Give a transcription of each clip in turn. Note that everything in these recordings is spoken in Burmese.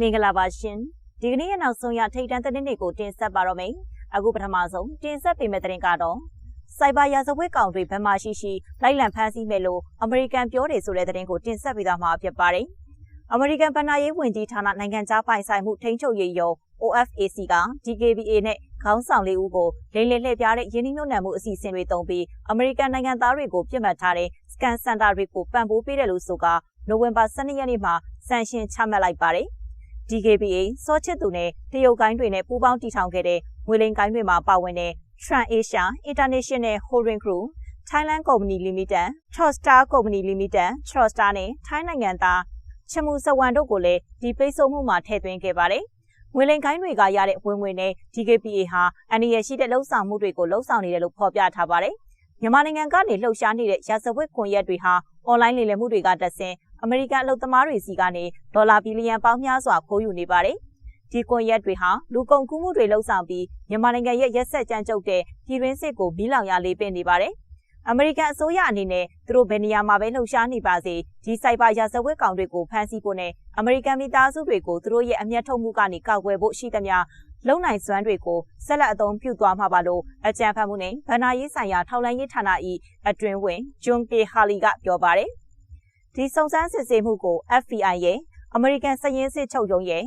မင်္ဂလာပါရှင်ဒီကနေ့ရဲ့နောက်ဆုံးရထိတ်တန့်သတင်းတွေကိုတင်ဆက်ပါတော့မယ်အခုပထမဆုံးတင်ဆက်ပေးမယ့်သတင်းကတော့စိုက်ဘာရာဇဝတ်ကောင်တွေဘယ်မှာရှိရှိလိုက်လံဖမ်းဆီးမယ်လို့အမေရိကန်ပြောတယ်ဆိုတဲ့သတင်းကိုတင်ဆက်ပေးသွားမှာဖြစ်ပါတယ်အမေရိကန်ဗဏ္ဍာရေးဝန်ကြီးဌာနနိုင်ငံခြားပိုင်ဆိုင်မှုထိန်းချုပ်ရေးရုံး OFAC က DKBA နဲ့ခေါင်းဆောင်လေးဦးကိုလိမ်လည်လှည့်ပြားတဲ့ယင်းနှိမ့်ညွတ်နယ်မှုအစီအစဉ်တွေတုံးပြီးအမေရိကန်နိုင်ငံသားတွေကိုပြစ်မှတ်ထားတဲ့ scan center တွေကိုပံ့ပိုးပေးတယ်လို့ဆိုကနိုဝင်ဘာ12ရက်နေ့မှာဆန်ရှင်ချမှတ်လိုက်ပါတယ်။ DKBA စောချစ်သူနဲ့တရုတ်ကိုင်းတွေနဲ့ပူးပေါင်းတည်ထောင်ခဲ့တဲ့ငွေလိမ်ကိုင်းတွေမှာပါဝင်တဲ့ Trans Asia International Holding Group Thailand Company Limited, Trustar Company Limited, Trustar နဲ့ထိုင်းနိုင်ငံသားချမူစဝန်တို့ကိုလည်းဒီပိတ်ဆို့မှုမှာထည့်သွင်းခဲ့ပါတယ်။ငွေလိမ်ကိုင်းတွေကရတဲ့ဝင်ငွေနဲ့ DKPA ဟာအန္တရာယ်ရှိတဲ့လှုပ်ဆောင်မှုတွေကိုလှုပ်ဆောင်နေတယ်လို့ဖော်ပြထားပါတယ်။မြန်မာနိုင်ငံကနေလှုပ်ရှားနေတဲ့ရာဇဝတ်ကွန်ရက်တွေဟာအွန်လိုင်းလိမ်လည်မှုတွေကတဆင့် အမေရိကန်အလုပ်သမားတွေစီကနေဒေါ်လာဘီလီယံပေါင်းများစွာခိုးယူနေပါတယ်။ဒီကွန်ရက်တွေဟာလူကုန်ကူးမှုတွေလှုပ်ဆောင်ပြီးမြန်မာနိုင်ငံရဲ့ရက်ဆက်ကြမ်းကြုတ်တဲ့ပြည်တွင်းစစ်ကိုမီးလောင်ရလေးပင်နေပါတယ်။အမေရိကန်အစိုးရအနေနဲ့သူတို့ဘယ်နေရာမှာပဲလှုပ်ရှားနေပါစေဒီစိုက်ဘာရာဇဝတ်ကောင်တွေကိုဖမ်းဆီးဖို့နဲ့အမေရိကန်မိသားစုတွေကိုသူတို့ရဲ့အမျက်ထုတ်မှုကနေကောက်ွယ်ဖို့ရှိသမျှလုံနိုင်စွမ်းတွေကိုဆက်လက်အသုံးပြုသွားမှာပါလို့အကြံဖတ်မှုနဲ့ဗဏ္ဍာရေးဆိုင်ရာထောက်လှမ်းရေးဌာန၏အတွင်ဝင်ဂျွန်ကေဟာလီကပြောပါတယ်။ ဒီစုံစမ်းစစ်ဆေးမှုကို FBI ရဲ့အမေရိကန်စည်ရင်းစစ်ချုပ်ရုံးရဲ့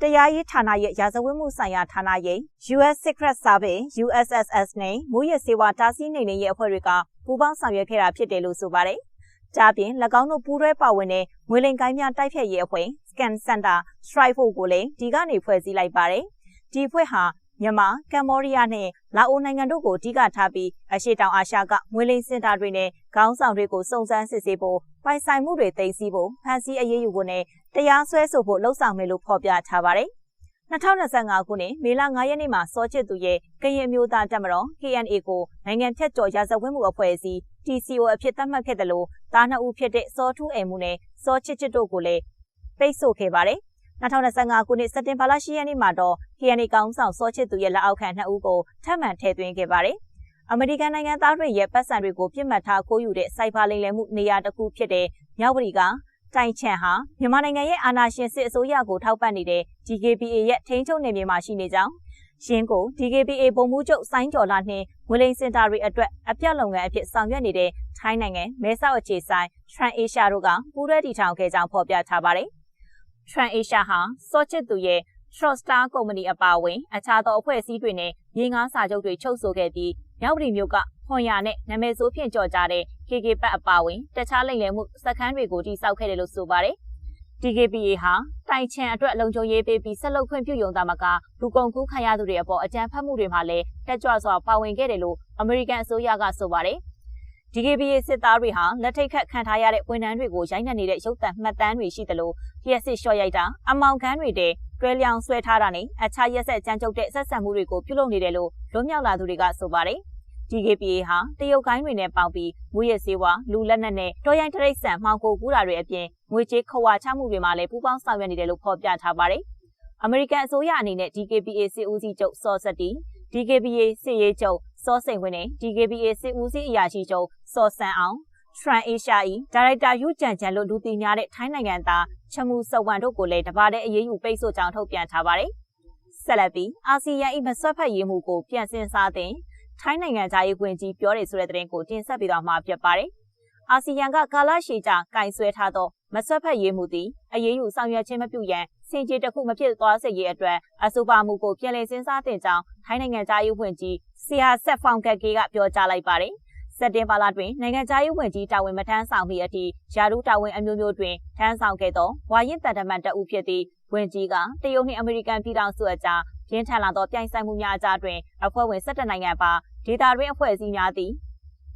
တရားရေးဌာနရဲ့ရာဇဝတ်မှုဆိုင်ရာဌာနရဲ့ US Secret Service USSS နဲ့မူရစေဝါတားဆီးနေနေရဲ့အဖွဲ့တွေကပူးပေါင်းဆောင်ရွက်ခဲ့တာဖြစ်တယ်လို့ဆိုပါတယ်။ဒါပြင်၎င်းတို့ပူးတွဲပါဝင်တဲ့ငွေလိမ်ကိုင်းများတိုက်ဖြတ်ရေးအဖွဲ့ Scan Center Strike Force ကိုလည်းဒီကနေဖွဲ့စည်းလိုက်ပါတယ်။ဒီအဖွဲ့ဟာ မြန်မာ၊ကမ္ဘောဒီးယားနဲ့လာအိုနိုင်ငံတို့ကိုအဓိကထားပြီးအရှေ့တောင်အာရှကငွေလိမ်စင်တာတွေနဲ့ခေါင်းဆောင်တွေကိုစုံစမ်းစစ်ဆေးဖို့ပိုင်ဆိုင်မှုတွေသိမ်းဆည်းဖို့ဖမ်းဆီးအရေးယူဖို့နဲ့တရားစွဲဆိုဖို့လှုံ့ဆော်မယ်လို့ဖော်ပြထားပါတယ်။2025ခုနှစ်မေလ9ရက်နေ့မှာစောချစ်သူရဲ့ကရင်မျိုးသားတပ်မတော် KNA ကိုနိုင်ငံဖြတ်ကျော်ရာဇဝတ်မှုအဖွဲ့အစည်း TCO အဖြစ်သတ်မှတ်ခဲ့တယ်လို့တားနှစ်ဦးဖြစ်တဲ့စောထူးအိမ်မှုနဲ့စောချစ်ချစ်တို့ကိုလည်းပိတ်ဆို့ခဲ့ပါတယ်။ 2025ခုနှစ်စက်တင်ဘာလ10ရက်နေ့မှာတော့ KNA ကောင်ဆောင်စောချစ်သူရဲ့လက်အောက်ခံ2ဦးကိုထပ်မံထည့်သွင်းခဲ့ပါတယ်။အမေရိကန်နိုင်ငံသားတွေရဲ့ပတ်စံတွေကိုပြစ်မှတ်ထားခိုးယူတဲ့စိုက်ဖာလိမ်လည်မှုနေရာတစ်ခုဖြစ်တဲ့မြောက်ပရီကတိုင်ချန်ဟာမြန်မာနိုင်ငံရဲ့အာဏာရှင်စစ်အစိုးရကိုထောက်ပံ့နေတဲ့ DKBA ရဲ့ထိန်းချုပ်နယ်မြေမှာရှိနေကြောင်းရင်းကို DKBA ပုံမှုချုပ်စိုင်းကျော်လာနှင့်ငွေလိမ်စင်တာတွေအတွက်အပြတ်လုပ်ငန်းအဖြစ်ဆောင်ရွက်နေတဲ့ထိုင်းနိုင်ငံမဲဆောက်အခြေဆိုင် Trans Asia တို့ကပူးတွဲတည်ထောင်ခဲ့ကြောင်းဖော်ပြထားပါတယ်။ Trans Asia ဟာစောချစ်သူရဲ့ Trustar ကုမ္ပဏီအပါအဝင် အခြားသောအဖွဲ့အစည်းတွေနဲ့ရေငါးစာချုပ်တွေချုပ်ဆိုခဲ့ပြီးမြောက်ပြည်မြို့ကခွန်ရနဲ့နာမည်ဆိုးဖြင့်ကြော်ကြတဲ့ KK ပတ်အပါဝင်တခြားလိမ်လည်မှုစခန်းတွေကိုတိစောက်ခဲ့တယ်လို့ဆိုပါတယ်။ DKPA ဟာတိုင်ချန်အတွက်လုံခြုံရေးပေးပြီးဆက်လုပ်ခွင့်ပြုရုံသာမကလူကုန်ကူးခံရသူတွေအပေါ်အကြမ်းဖက်မှုတွေမှာလည်းတက်ကြွစွာပါဝင်ခဲ့တယ်လို့အမေရိကန်အစိုးရကဆိုပါတယ်။ DKBA စစ်သားတွေဟာလက်ထိတ်ခတ်ခံထားရတဲ့ဝန်ထမ်းတွေကိုရိုက်နှက်နေတဲ့ရုပ်သံမှတ်တမ်းတွေရှိသလိုလျှက်စစ်လျှော့ရိုက်တာအမောင်ခန်းတွေတဲ့တွဲလျောင်ဆွဲထားတာနဲ့အခြားရက်ဆက်ကြမ်းကြုတ်တဲ့ဆက်ဆံမှုတွေကိုပြုလုပ်နေတယ်လို့လွတ်မြောက်လာသူတွေကဆိုပါတယ်။ DKPA ဟာတရုတ်ကိုင်းတွေနဲ့ပေါင်းပြီးငွေရစေဝါလူလက်နက်နဲ့တော်ရိုင်းတရိတ်ဆန်မှောင်ခိုကူးတာတွေအပြင်ငွေကြေးခဝါချမှုတွေမှာလည်းပူးပေါင်းဆောင်ရွက်နေတယ်လို့ဖော်ပြထားပါတယ်။အမေရိကန်အစိုးရအနေနဲ့ DKPA စစ်ဦးစီးချုပ်စောစက်တီ DKPA စစ်ရေးချုပ် စောစိန်ဝင်းနဲ့ DKPA စစ်ဦးစီးအရာရှိချုပ်စောစန်းအောင် Trans Asia ၏ဒါရိုက်တာယူကြံကြံလို့လူသိများတဲ့ထိုင်းနိုင်ငံသားချမူစဝန်တို့ကိုလည်းတပါတဲ့အရေးယူပိတ်ဆို့ကြောင်းထုတ်ပြန်ထားပါတယ်။ဆက်လက်ပြီးအာဆီယံ၏မဆွတ်ဖက်ရေးမှုကိုပြန်စင်စားတဲ့ထိုင်းနိုင်ငံသားရေးဝင်ကြီးပြောတယ်ဆိုတဲ့သတင်းကိုတင်ဆက်ပေးသွားမှာဖြစ်ပါတယ်။အာဆီယံကကာလရှည်ကြာကင်ဆွဲထားသော မဆွတ်ဖက်ရေးမှုသည်အရေးယူဆောင်ရွက်ခြင်းမပြုရန်စင်ကြေတစ်ခုမဖြစ်သွားစေရေးအတွက်အဆိုပါမှုကိုပြန်လည်စဉ်းစားတင်ကြောင်းထိုင်းနိုင်ငံသားရေးဝင်ကြီးဆီယာဆက်ဖောင်ကက်ကေကပြောကြားလိုက်ပါတယ်။စက်တင်ဘာလတွင်နိုင်ငံခြားရေးဝန်ကြီးတာဝန်မထမ်းဆောင်မီအထိယာရုတာဝန်အမျိုးမျိုးတွင်ထမ်းဆောင်ခဲ့သောဝါရင်တန်တမန်တအုပ်ဖြစ်သည့်ဝန်ကြီးကတရုတ်နှင့်အမေရိကန်ပြည်ထောင်စုအကြားပြင်းထန်လာသောပြိုင်ဆိုင်မှုများအကြားတွင်အဖွဲ့ဝင်17နိုင်ငံပါဒေတာတွင်အဖွဲ့အစည်းများသည်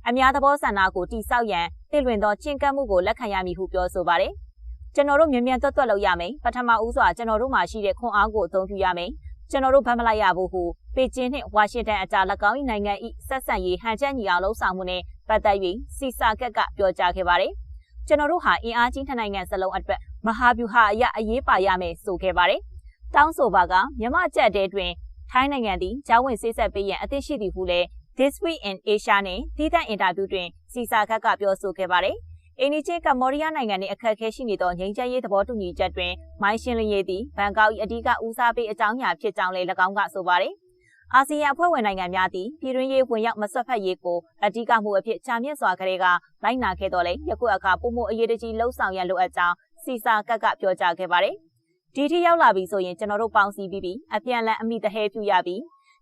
အများသဘောဆန္ဒကိုတိဆောက်ရန် တင့်လွင်သောချင်းကပ်မှုကိုလက်ခံရမည်ဟုပြောဆိုပါတယ်။ကျွန်တော်တို့မြန်မြန်သွက်သွက်လုပ်ရမယ်။ပထမဦးစွာကျွန်တော်တို့မှာရှိတဲ့ခွန်အားကိုအသုံးပြုရမယ်။ကျွန်တော်တို့ဗတ်မလိုက်ရဘူးဟုပေကျင်းနှင့်ဝါရှင်တန်အကြား၎င်း၏နိုင်ငံ၏ဆက်ဆံရေးဟန်ချက်ညီအောင်လှုံ့ဆော်မှုနှင့်ပတ်သက်၍စီစာကက်ကပြောကြားခဲ့ပါတယ်။ကျွန်တော်တို့ဟာအင်အားကြီးနှစ်နိုင်ငံစလုံးအတွက်မဟာဗျူဟာအရအရေးပါရမယ်ဆိုခဲ့ပါတယ်။တောင်းဆိုပါကမြမကြက်တဲတွင်ထိုင်းနိုင်ငံသည်ဂျာဝင်ဆေးဆက်ပေးရန်အသင့်ရှိသည်ဟုလည်း This Week in Asia နဲ့သီးသန့်အင်တာဗျူးတွင်စီစာခက်ကပြောဆိုခဲ့ပါတယ်။။အိန္ဒိချင်းကမ္ဘောဒီးယားနိုင်ငံနဲ့အခက်အခဲရှိနေသောငြိမ်းချမ်းရေးသဘောတူညီချက်တွင်မိုင်းရှင်းလင်းရေးသည်ဘန်ကောက်၏အဓိကဦးစားပေးအကြောင်းအရာဖြစ်ကြောင်းလည်း၎င်းကဆိုပါတယ်။အာဆီယံအဖွဲ့ဝင်နိုင်ငံများသည်ပြည်တွင်းရေးဝင်ရောက်မဆွတ်ဖက်ရေးကိုအဓိကမှုအဖြစ်ချာမြင့်စွာကလေးကလိုက်နာခဲ့တော်လဲယခုအခါပုံမှုအရေးတကြီးလှုံ့ဆော်ရန်လိုအပ်ကြောင်းစီစာကက်ကပြောကြားခဲ့ပါတယ်။ဒီထိရောက်လာပြီဆိုရင်ကျွန်တော်တို့ပေါင်းစည်းပြီးပြီးအပြန်အလှန်အမိတဟဲပြုရပြီး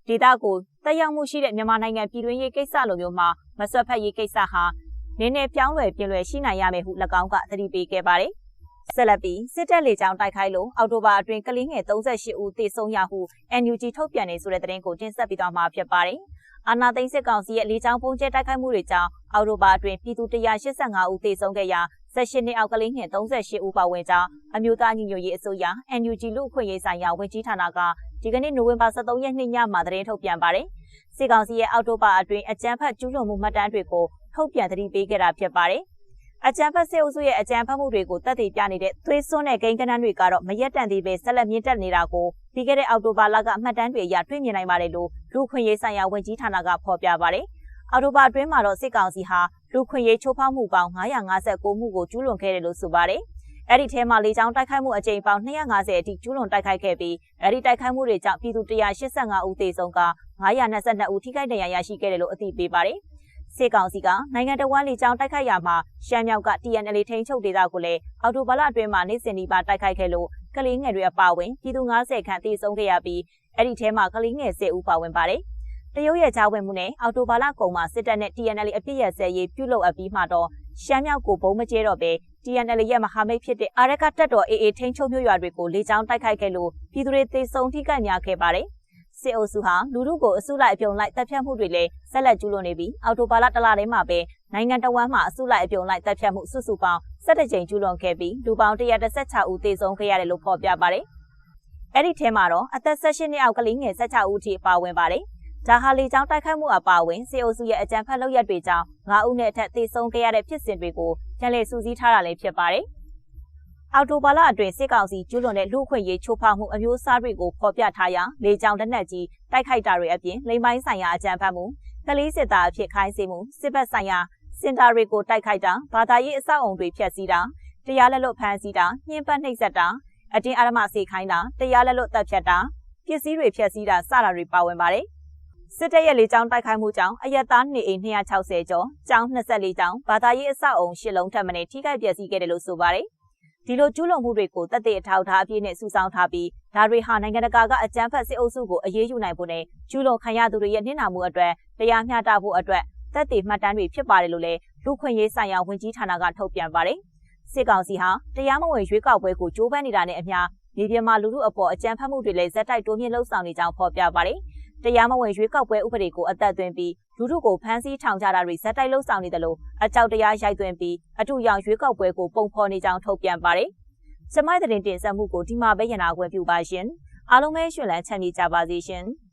ဒေတာကိုတက်ရောက်မှုရှိတဲ့မြန်မာနိုင်ငံပြည်တွင်းရေးကိစ္စလိုမျိုးမှာမဆွတ်ဖက်ရေးကိစ္စဟာနည်းနည်းပြောင်းလဲပြင်လွယ်ရှိနိုင်ရမယ်ဟု၎င်းကသတိပေးခဲ့ပါတယ်။ဆက်လက်ပြီးစစ်တပ်လေကြောင်းတိုက်ခိုက်လို့အော်တိုဘာအတွင်းကလေးငယ်38ဦးသေဆုံးရဟု NUG ထုတ်ပြန်နေဆိုတဲ့သတင်းကိုတင်ဆက်ပေးသွားမှာဖြစ်ပါတယ်။အာနာသိန်းစစ်ကောင်စီရဲ့လေကြောင်းပုံကျဲတိုက်ခိုက်မှုတွေကြောင့်အော်တိုဘာအတွင်းပြည်သူ185ဦးသေဆုံးခဲ့ရာ18နှစ်အောက်ကလေးငယ်38ဦးပါဝင်ကြောင်းအမျိုးသားညီညွတ်ရေးအစိုးရ NUG လူ့အခွင့်အရေးဆိုင်ရာဝန်ကြီးဌာနက ဒီကနေ့နိုဝင်ဘာ23ရက်နေ့ညမှာသတင်းထုတ်ပြန်ပါတယ်။စစ်ကောင်စီရဲ့အော်တိုဘာအတွင်းအကြမ်းဖက်ကျူးလွန်မှုမှတ်တမ်းတွေကိုထုတ်ပြန်သတိပေးခဲ့တာဖြစ်ပါတယ်။အကြံဖတ်စစ်အုပ်စုရဲ့အကြံဖတ်မှုတွေကိုတက်တည်ပြနေတဲ့သွေးစွန်းတဲ့ဂိမ်းကနန်းတွေကတော့မရက်တန်သေးပဲဆက်လက်မြင့်တက်နေတာကိုပြီးခဲ့တဲ့အောက်တိုဘာလကအမှတ်တမ်းတွေအရတွေ့မြင်နိုင်ပါတယ်လို့လူခွင့်ရေးဆိုင်ရာဝန်ကြီးဌာနကဖော်ပြပါတယ်။အောက်တိုဘာအတွင်းမှာတော့စစ်ကောင်စီဟာလူခွင့်ရေးချိုးဖောက်မှုပေါင်း959မှုကိုကျူးလွန်ခဲ့တယ်လို့ဆိုပါတယ်။ အဲ့ဒီထဲမှာလေကြောင်းတိုက်ခိုက်မှုအကြိမ်ပေါင်း250အထိကျူးလွန်တိုက်ခိုက်ခဲ့ပြီးအဲ့ဒီတိုက်ခိုက်မှုတွေကြောင့်ပြည်သူ185ဦးသေဆုံးက922ဦးထိခိုက်ဒဏ်ရာရရှိခဲ့တယ်လို့အသိပေးပါတယ်။စစ်ကောင်စီကနိုင်ငံတော်ဝန်လီကြောင်းတိုက်ခိုက်ရမှာရှမ်းမြောက်က TNL ထိန်းချုပ်ဒေသကိုလည်းအော်တိုဘလအတွင်းမှာနေစင်ဒီပါတိုက်ခိုက်ခဲ့လို့ကလေးငယ်တွေအပါအဝင်ပြည်သူ90ခန့်တေဆုံးခဲ့ရပြီးအဲ့ဒီထဲမှာကလေးငယ်10ဦးပါဝင်ပါတယ်။တရုတ်ရဲ့ကြားဝင်မှုနဲ့အော်တိုဘာလကုံမှာစစ်တပ်နဲ့ TNL အပြစ်ရစဲရေးပြုလုပ်အပ်ပြီးမှတော့ရှမ်းမြောက်ကိုဘုံမကျဲတော့ပဲ TNL ရဲ့မဟာမိတ်ဖြစ်တဲ့အာရကတပ်တော် AA ထိန်းချုပ်မြို့ရွာတွေကိုလေကြောင်းတိုက်ခိုက်ခဲ့လို့ပြည်သူတွေသေဆုံးထိခိုက်များခဲ့ပါတယ်။စစ်အုပ်စုဟာလူထုကိုအစုလိုက်အပြုံလိုက်တပ်ဖြတ်မှုတွေလည်းဆက်လက်ကျူးလွန်နေပြီးအော်တိုဘာလတလထဲမှာပဲနိုင်ငံတော်ဝန်မှအစုလိုက်အပြုံလိုက်တပ်ဖြတ်မှုစုစုပေါင်း17ကြိမ်ကျူးလွန်ခဲ့ပြီးလူပေါင်း116ဦးသေဆုံးခဲ့ရတယ်လို့ဖော်ပြပါတယ်။အဲ့ဒီထဲမှာတော့အသက်16နှစ်အောက်ကလေးငယ်16ဦးထိပါဝင်ပါတယ်။ဒါဟာလေကြောင်းတိုက်ခိုက်မှုအပါအဝင်စေအုပ်စုရဲ့အကြမ်းဖက်လုပ်ရက်တွေကြောင့်9ဦးနဲ့အထက်သေဆုံးခဲ့ရတဲ့ဖြစ်စဉ်တွေကို ပြန်လည်စူးစီးထားတာလည်းဖြစ်ပါတယ်။အော်တိုဘာလအတွင်းစစ်ကောင်စီကျူးလွန်တဲ့လူခွင့်ရေးချိုးဖောက်မှုအမျိုးအစားတွေကိုဖော်ပြထားရာလေကြောင်းလက်နက်ကြီးတိုက်ခိုက်တာတွေအပြင်လိမ်ပိုင်းဆိုင်ရာအကြမ်းဖက်မှုကလေးစစ်သားအဖြစ်ခိုင်းစေမှုစစ်ဘက်ဆိုင်ရာစင်တာတွေကိုတိုက်ခိုက်တာဘာသာရေးအဆောက်အုံတွေဖျက်ဆီးတာတရားလက်လွတ်ဖမ်းဆီးတာညှဉ်းပန်းနှိပ်စက်တာအတင်းအဓမ္မစေခိုင်းတာတရားလက်လွတ်တပ်ဖြတ်တာပစ္စည်းတွေဖျက်ဆီးတာစတာတွေပါဝင်ပါတယ် စစ်တပ်ရဲ့လေကြောင်းတိုက်ခိုက်မှုကြောင့်အရက်သားနေအိမ်260ကျော်၊ကျောင်း24ကျောင်း၊ဘာသာရေးအဆောက်အုံ10လုံးထပ်မံထိခိုက်ပျက်စီးခဲ့တယ်လို့ဆိုပါတယ်။ဒီလိုကျူးလွန်မှုတွေကိုတပ်တဲ့အထောက်ထားအပြည့်နဲ့စုဆောင်းထားပြီးဒါတွေဟာနိုင်ငံတကာကအကြမ်းဖက်စစ်အုပ်စုကိုအရေးယူနိုင်ဖို့နဲ့ကျူးလွန်ခံရသူတွေရဲ့နှိမ့်နာမှုအတွက်တရားမျှတဖို့အတွက်တပ်တွေမှတ်တမ်းတွေဖြစ်ပါတယ်လို့လည်းလူခွင့်ရေးဆိုင်ရာဝန်ကြီးဌာနကထုတ်ပြန်ပါတယ်စစ်ကောင်စီဟာတရားမဝင်ရွေးကောက်ပွဲကိုကြိုးပမ်းနေတာနဲ့အမျှမြေပြင်မှာလူထုအပေါ်အကြမ်းဖက်မှုတွေလည်းဇက်တိုက်တိုးမြင့်လှုပ်ဆောင်နေကြောင်းဖော်ပြပါတယ် တရားမဝင်ရွေးကောက်ပွဲဥပဒေကိုအသက်သွင်းပြီးလူထုကိုဖမ်းဆီးထောင်ချတာတွေဇက်တိုက်လှုပ်ဆောင်နေတယ်လို့အကြောက်တရားရိုက်သွင်းပြီးအထူရောင်ရွေးကောက်ပွဲကိုပုံဖော်နေကြောင်းထုတ်ပြန်ပါတယ်။ကျမတဲ့တင်တင်ဆက်မှုကိုဒီမှာပဲရနာခွင့်ပြုပါရှင်။အားလုံးပဲရှင်လန်းချမ်းမြေကြပါစေရှင်။